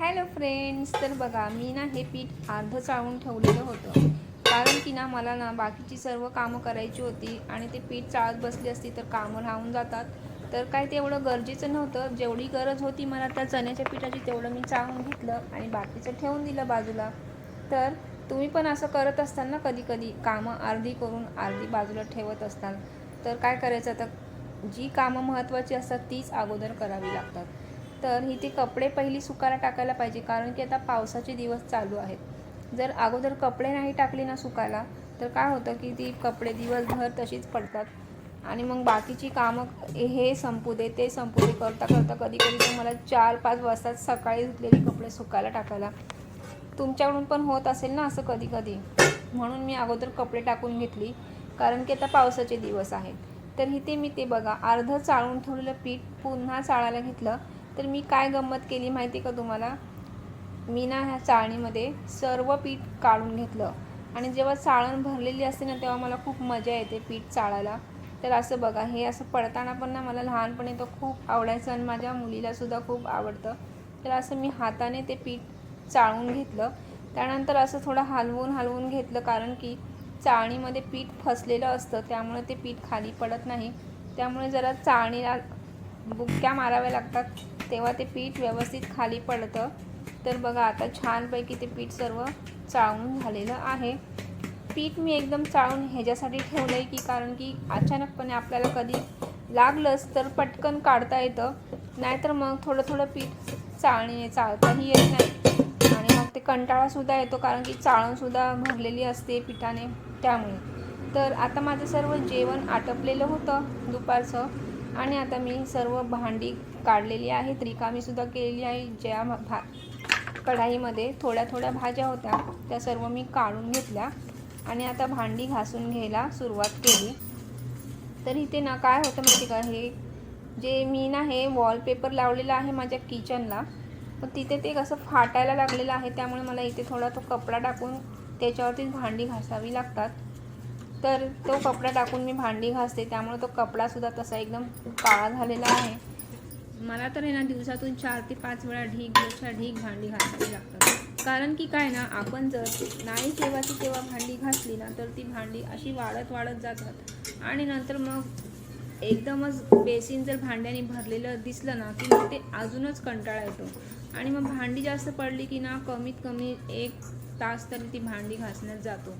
Hello friends तर बघा मी ना हे पीठ अर्ध चाळून ठेवलेलं होतं. कारण की ना मला ना बाकीची सर्व कामं करायची होती आणि ते पीठ चाळत बसली असती तर कामं राहून जातात. तर काय तेवढं गरजेचं नव्हतं. जेवढी गरज होती मला त्या चण्याच्या पिठाची तेवढं मी चाळून घेतलं आणि बाकीचं ठेवून दिलं बाजूला. तर तुम्ही पण असं करत असताल ना कधी कधी कामं अर्धी करून अर्धी बाजूला ठेवत असताल. तर काय करायचं आता? जी कामं महत्त्वाची असतात तीच अगोदर करावी लागतात. तर इथे कपडे पहिली सुकायला टाकायला पाहिजे कारण की आता पावसाचे दिवस चालू आहेत. जर अगोदर कपडे नाही टाकले ना सुकायला तर काय होतं की ती कपडे दिवसभर तशीच पडतात. आणि मग बाकीची कामं हे संपू दे ते संपू दे करता करता कधी कधी तर मला चार पाच वाजता सकाळी धुतलेले कपडे सुकायला टाकायला तुमच्याकडून पण होत असेल ना असं कधी कधी? म्हणून मी अगोदर कपडे टाकून घेतली कारण की आता पावसाचे दिवस आहेत. तर इथे मी ते बघा अर्धं चाळून ठेवलेलं पीठ पुन्हा चाळायला घेतलं तर मी काय गंमत केली माहिती आहे का तुम्हाला? मी ना ह्या चाळणीमध्ये सर्व पीठ काढून घेतलं. आणि जेव्हा चाळण भरलेली असते ना तेव्हा मला खूप मजा येते पीठ चाळायला. तर असं बघा हे असं पडताना पण ना मला लहानपणी तो खूप आवडायचं आणि माझ्या मुलीलासुद्धा खूप आवडतं. तर असं मी हाताने ते पीठ चाळून घेतलं. त्यानंतर असं थोडं हलवून हलवून घेतलं कारण की चाळणीमध्ये पीठ फसलेलं असतं त्यामुळे ते पीठ खाली पडत नाही. त्यामुळे जरा चाळणीला बुक्क्या माराव्या लागतात. तेव्हा ते पीठ व्यवस्थित खाली पडतं. तर बघा आता छानपैकी ते पीठ सर्व चाळून झालेलं आहे. पीठ मी एकदम चाळून ह्याच्यासाठी ठेवलं आहे की कारण की अचानकपणे आपल्याला कधी लागलंच तर पटकन काढता येतं. नाहीतर मग थोडं थोडं पीठ चाळणीने चाळताही येत नाही. आणि मग ते कंटाळासुद्धा येतो कारण की चाळणसुद्धा भरलेली असते पिठाने. त्यामुळे. तर आता माझं सर्व जेवण आटपलेलं होतं दुपारचं. आणि आता मी सर्व भांडी काढलेली आहेत रिकामीसुद्धा केलेली आहे ज्या भा कढाईमध्ये थोड्या थोड्या भाज्या होत्या त्या सर्व मी काढून घेतल्या आणि आता भांडी घासून घ्यायला सुरुवात केली. तर इथे ना काय होतं माहिती का? हे जे मी ना हे वॉलपेपर लावलेलं आहे माझ्या किचनला पण तिथे ते कसं फाटायला लागलेलं आहे त्यामुळे मला इथे थोडा तो कपडा टाकून त्याच्यावरतीच भांडी घासावी लागतात. तर तो कपडा टाकून मी भांडी घासते. त्यामुळे तो कपडासुद्धा तसा एकदम काळा झालेला आहे. मला तर आहे ना दिवसातून चार ते पाच वेळा ढीगच्या ढीग भांडी घासावी लागतात. कारण की काय ना आपण जर नाही केव्हाची तेव्हा भांडी घासली ना तर ती भांडी अशी वाढत वाढत जातात. आणि नंतर मग एकदमच बेसिन जर भांड्याने भरलेलं दिसलं ना की मग ते अजूनच कंटाळा येतो. आणि मग भांडी जास्त पडली की ना कमीत कमी एक तास तरी ती भांडी घासण्यात जातो.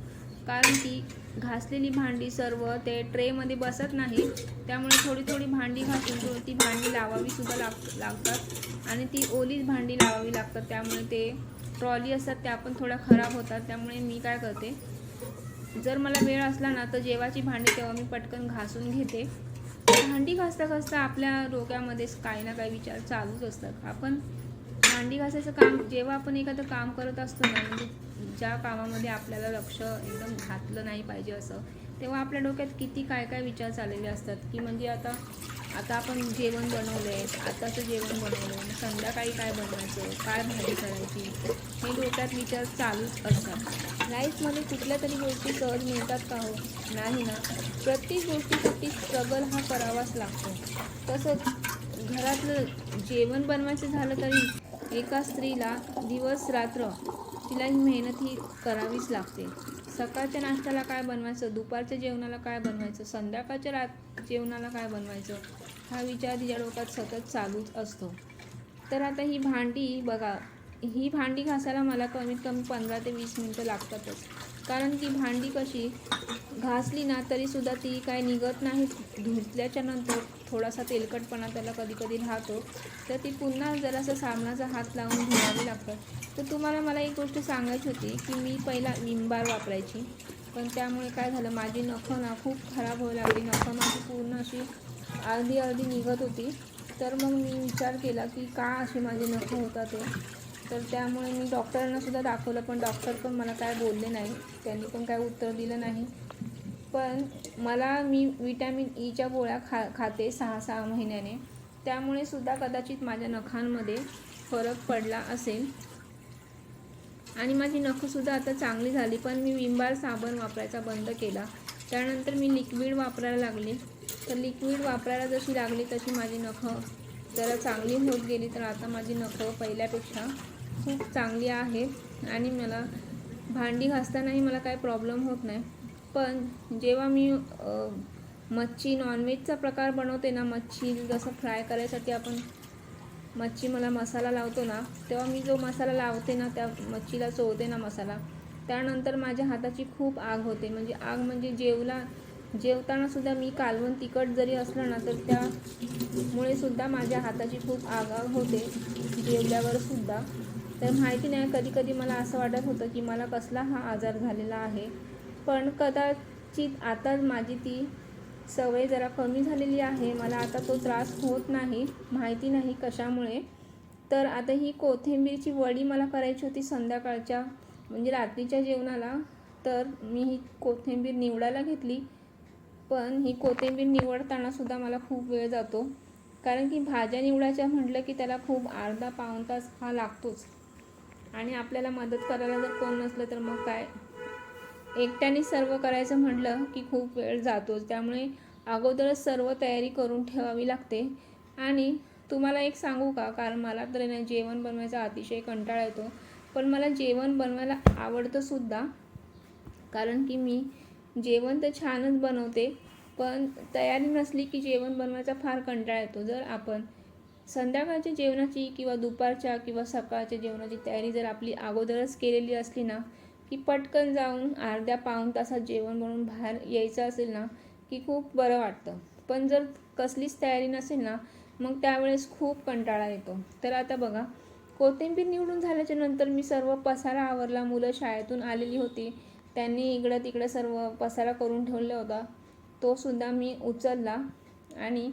कारण की घासलेली भांडी सर्व ते ट्रेमध्ये बसत नाही. त्यामुळे थोडी थोडी भांडी घासून ती भांडी लावावीसुद्धा लाग लागतात. आणि ती ओलीच भांडी लावावी लागतात. त्यामुळे ते ट्रॉली असतात त्या पण थोड्या खराब होतात. त्यामुळे मी काय करते जर मला वेळ असला ना तर जेवाची भांडी तेव्हा मी पटकन घासून घेते. भांडी घासता घासता आपल्या डोक्यामध्ये काही ना काही विचार चालूच असतात. आपण भांडी घासायचं काम जेव्हा आपण एखादं काम करत असतो ना म्हणजे ज्या कामामध्ये आपल्याला लक्ष एकदम घातलं नाही पाहिजे असं तेव्हा आपल्या डोक्यात किती काय काय विचार चाललेले असतात की म्हणजे आता आता आपण जेवण बनवलं आहे आताचं जेवण बनवलं आहे संध्याकाळी काय बनवायचं काय भाजी करायची हे डोक्यात विचार चालूच असतात. लाईफमध्ये कुठल्या तरी गोष्टी सहज मिळतात का हो? नाही ना. प्रत्येक गोष्टीसाठी स्ट्रगल हा करावाच लागतो. तसंच घरातलं जेवण बनवायचं झालं तरी एका स्त्रीला दिवस रात्र तिला ही मेहनत ही करावीच लागते. सकाळच्या नाश्त्याला काय बनवायचं? दुपारच्या जेवणाला काय बनवायचं? संध्याकाळच्या रात जेवणाला काय बनवायचं? हा विचार तिच्या डोक्यात सतत चालूच असतो. तर आता ही भांडी बघा. ही भांडी घासायला मला कमीत कमी पंधरा ते वीस मिनटं लागतातच. कारण की भांडी कशी घासली ना तरीसुद्धा ती काय निघत नाही. धुतल्याच्या नंतर थोडासा तेलकटपणा त्याला कधी कधी राहतो. तर ती पुन्हा जरासा साबणाचा हात लावून धुवावी लागतात. तर तुम्हाला मला एक गोष्ट सांगायची होती की मी पहिला विंबार वापरायची. पण त्यामुळे काय झालं माझी नखं ना खूप खराब व्हायला लागली. नखं माझी पूर्ण अशी अर्धी अर्धी निघत होती. तर मग मी विचार केला की का असे माझे नखं होतात ते तर त्यामुळे मी डॉक्टरांना सुद्धा दाखवलं पण डॉक्टर पण मला काय बोलले नाही. त्यांनी पण काय उत्तर दिलं नाही. पण मला मी विटॅमिन ईच्या गोळ्या खा खाते सहा सहा महिन्याने. त्यामुळे सुद्धा कदाचित माझ्या नखांमध्ये फरक पडला असेल. आणि माझी नखंसुद्धा आता चांगली झाली पण मी विंबार साबण वापरायचा बंद केला. त्यानंतर मी लिक्विड वापरायला लागले. तर लिक्विड वापरायला जशी लागली तशी माझी नखं जरा चांगली होत गेली. तर आता माझी नखं पहिल्यापेक्षा खूप चांगली आहे आणि मला भांडी घासतानाही मला काही प्रॉब्लेम होत नाही. पण जेव्हा मी मच्छी नॉनव्हेजचा प्रकार बनवते ना मच्छी जसं फ्राय करायसाठी आपण मच्छी मला मसाला लावतो ना तेव्हा मी जो मसाला लावते ना त्या मच्छीला चोवते ना मसाला. त्यानंतर माझ्या हाताची खूप आग होते. म्हणजे आग म्हणजे जेवला जेवताना सुद्धा मी कालवण तिखट जरी असलं ना तर त्यामुळे सुद्धा माझ्या हाताची खूप आग आग होते जेवल्यावर सुद्धा. तर माहिती नाही कधी कधी मला असं वाटत होतं की मला कसला हा आजार झालेला आहे. पण कदाचित आता माझी ती सवय जरा कमी झालेली आहे. मला आता तो त्रास होत नाही माहिती नाही कशामुळे. तर आता ही कोथिंबीरची वडी मला करायची होती संध्याकाळच्या म्हणजे रात्रीच्या जेवणाला. तर मी ही कोथिंबीर निवडायला घेतली. पण ही कोथिंबीर निवडतानासुद्धा मला खूप वेळ जातो. कारण की भाज्या निवडायच्या म्हटलं की त्याला खूप अर्धा पाऊण तास हा लागतोच. आणि आपल्याला मदत करायला जर कोण नसलं तर मग काय? एकट्याने सर्व करायचं म्हटलं की खूप वेळ जातोच. त्यामुळे अगोदरच सर्व तयारी करून ठेवावी लागते. आणि तुम्हाला एक सांगू का? कारण मला तर ना जेवण बनवायचा अतिशय कंटाळा येतो. पण मला जेवण बनवायला आवडतं सुद्धा. कारण की मी जेवण तर छानच बनवते. पण तयारी नसली की जेवण बनवायचा फार कंटाळा येतो. जर आपण संध्याकाळच्या जेवणाची किंवा दुपारच्या किंवा सकाळच्या जेवणाची तयारी जर आपली अगोदरच केलेली असली ना की पटकन जाऊन अर्ध्या पाऊण तासात जेवण म्हणून बाहेर यायचं असेल ना की खूप बरं वाटतं. पण जर कसलीच तयारी नसेल ना मग त्यावेळेस खूप कंटाळा येतो. तर आता बघा कोथिंबीर निवडून झाल्याच्यानंतर मी सर्व पसारा आवरला. मुलं शाळेतून आलेली होती. त्यांनी इकडं तिकडं सर्व पसारा करून ठेवला होता. तो सुद्धा मी उचलला आणि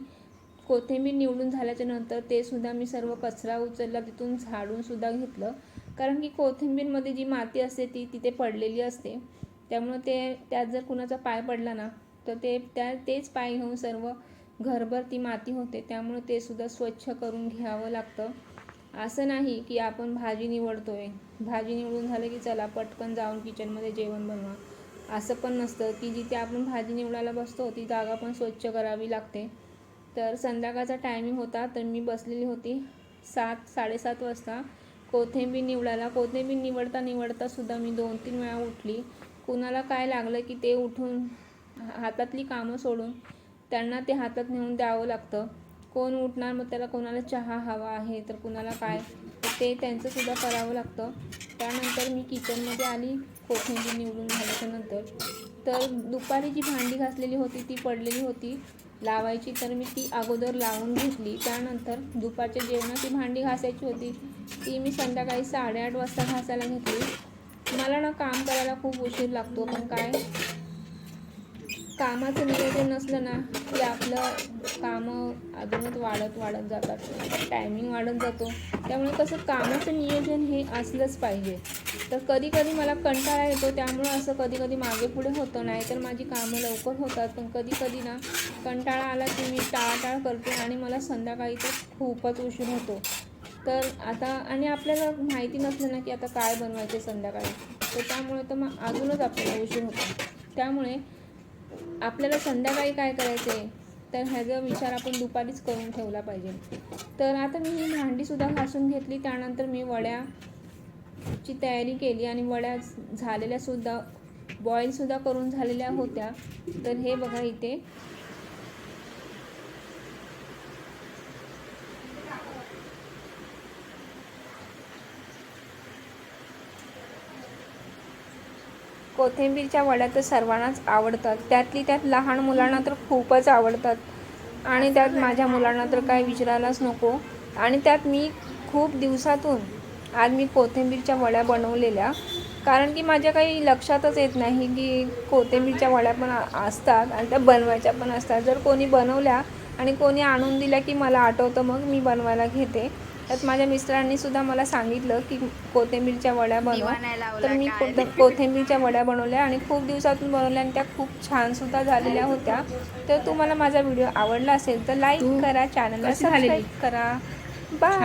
कोथिंबीर निवडून झाल्याच्यानंतर ते सुद्धा मी सर्व कचरा उचलला तिथून झाडून सुद्धा घेतलं. कारण की कोथिंबीरमध्ये जी माती असते ती तिथे पडलेली असते. त्यामुळं ते त्यात जर कुणाचा पाय पडला ना तर ते त्या तेच पाय घेऊन सर्व घरभर ती माती होते. त्यामुळे ते सुद्धा स्वच्छ करून घ्यावं लागतं. असं नाही की आपण भाजी निवडतोय. भाजी निवडून झालं की चला पटकन जाऊन किचनमध्ये जेवण बनवा. असं पण नसतं की जिथे आपण भाजी निवडायला बसतो ती जागा पण स्वच्छ करावी लागते. तर संध्याकाळचा टायमिंग होता तर मी बसलेली होती सात साडेसात वाजता. कोथिंबीर निवडायला कोथिंबीर निवडता निवडता सुद्धा मी दोन तीन वेळा उठली. कुणाला काय लागलं की ते उठून हातातली कामं सोडून त्यांना ते हातात नेऊन द्यावं लागतं. कोण उठणार मग त्याला कोणाला चहा हवा आहे तर कुणाला काय? ते त्यांचंसुद्धा करावं लागतं. त्यानंतर मी किचनमध्ये आली कोथिंबीर निवडून झाल्याच्यानंतर तर दुपारी जी भांडी घासलेली होती ती पडलेली होती. लावायची. तर मी ती अगोदर लावून घेतली. त्यानंतर दुपारच्या जेवणाची भांडी घासायची होती. ती मी संध्याकाळी साडेआठ वाजता घासायला घेतली. मला ना काम करायला खूप उशीर लागतो. पण काय? कामाचं नियोजन नसलं ना की आपलं कामं अजूनच वाढत वाढत जातात. टायमिंग वाढत जातो. त्यामुळे कसं कामाचं नियोजन हे असलंच पाहिजे. तर कधी कधी मला कंटाळा येतो त्यामुळं असं कधी कधी मागे पुढे होतं नाही तर माझी कामं लवकर होतात. पण कधी कधी ना कंटाळा आला की मी टाळाटाळ करते आणि मला संध्याकाळी तर खूपच उशीर होतो. तर आता आणि आपल्याला माहिती नसलं ना की आता काय बनवायचं संध्याकाळी. तर त्यामुळे तर मग अजूनच आपल्याला उशीर होतो. त्यामुळे आपल्याला संध्याकाळी काय करायचं आहे तर ह्याचा विचार आपण दुपारीच करून ठेवला पाहिजे. तर आता मी ही भांडीसुद्धा घासून घेतली त्यानंतर मी वड्याची तयारी केली आणि वड्या झालेल्यासुद्धा बॉईलसुद्धा करून झालेल्या होत्या. तर हे बघा इथे. कोथिंबीरच्या वड्या तर सर्वांनाच आवडतात. त्यातली त्यात लहान मुलांना तर खूपच आवडतात. आणि त्यात माझ्या मुलांना तर काय विचारायलाच नको. आणि त्यात मी खूप दिवसातून आज मी कोथिंबीरच्या वड्या बनवलेल्या. कारण की माझ्या काही लक्षातच येत नाही की कोथिंबीरच्या वड्या पण असतात आणि त्या बनवायच्या पण असतात. जर कोणी बनवल्या आणि कोणी आणून दिल्या की मला आठवतं मग मी बनवायला घेते. त्यात माझ्या मिस्टरांनी सुद्धा मला सांगितलं की कोथिंबीरच्या वड्या बनवा. तर मी कोथ- कोथिंबीरच्या वड्या बनवल्या आणि खूप दिवसातून बनवल्या आणि त्या खूप छान सुद्धा झालेल्या होत्या. तर तुम्हाला माझा व्हिडिओ आवडला असेल तर लाईक करा चॅनलला सबस्क्राईब करा. बाय